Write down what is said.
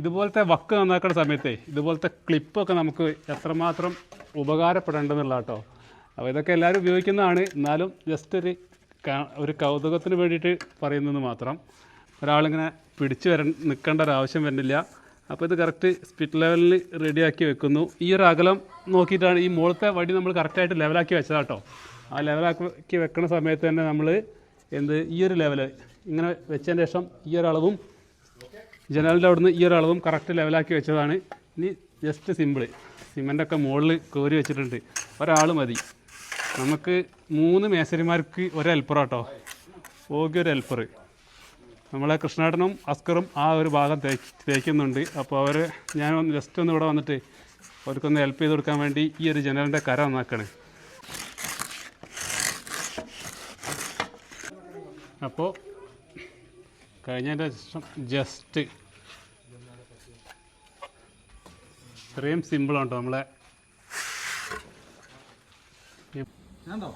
ഇതുപോലത്തെ വക്ക് നന്നാക്കുന്ന സമയത്തെ ഇതുപോലത്തെ ക്ലിപ്പൊക്കെ നമുക്ക് എത്രമാത്രം ഉപകാരപ്പെടേണ്ടതെന്നുള്ള കേട്ടോ അപ്പോൾ ഇതൊക്കെ എല്ലാവരും ഉപയോഗിക്കുന്നതാണ്. എന്നാലും ജസ്റ്റ് ഒരു ഒരു കൗതുകത്തിന് വേണ്ടിയിട്ട് പറയുന്നത് മാത്രം. ഒരാളിങ്ങനെ പിടിച്ചു വര നിൽക്കേണ്ട ഒരു ആവശ്യം വരുന്നില്ല. അപ്പോൾ ഇത് കറക്റ്റ് സ്പിറ്റ് ലെവലിൽ റെഡിയാക്കി വെക്കുന്നു. ഈ ഒരു അകലം നോക്കിയിട്ടാണ് ഈ മുകളത്തെ വടി നമ്മൾ കറക്റ്റായിട്ട് ലെവലാക്കി വെച്ചതാട്ടോ. ആ ലെവലാക്കി വെക്കുന്ന സമയത്ത് തന്നെ നമ്മൾ എന്ത് ഈ ഒരു ലെവൽ ഇങ്ങനെ വെച്ചതിന് ശേഷം ഈ ഒരളവും ജനലിന്റെ അവിടുന്ന് ഈ ഒരു അളവും കറക്റ്റ് ലെവലാക്കി വെച്ചതാണ്. ഇനി ജസ്റ്റ് സിമ്പിൾ സിമന്റൊക്കെ മുകളിൽ കോരി വെച്ചിട്ടുണ്ട്. ഒരാൾ മതി. നമുക്ക് മൂന്ന് മേശരിമാർക്ക് ഒരു ഹെൽപ്പർ കേട്ടോ ഓഗി ഒരു ഹെൽപ്പർ നമ്മളെ കൃഷ്ണേട്ടനും അസ്കറും ആ ഒരു ഭാഗം തേക്കുന്നുണ്ട്. അപ്പോൾ അവർ ഞാൻ ഒന്ന് ജസ്റ്റ് ഒന്ന് ഇവിടെ വന്നിട്ട് അവർക്കൊന്ന് ഹെൽപ്പ് ചെയ്ത് കൊടുക്കാൻ വേണ്ടി ഈ ഒരു ജനലിന്റെ കര നന്നാക്കണേ. അപ്പോൾ കഴിഞ്ഞതിന്റെ ജസ്റ്റ് ഇത്രയും സിമ്പിളാണ് കേട്ടോ നമ്മളെ. ഞാനുണ്ടോ?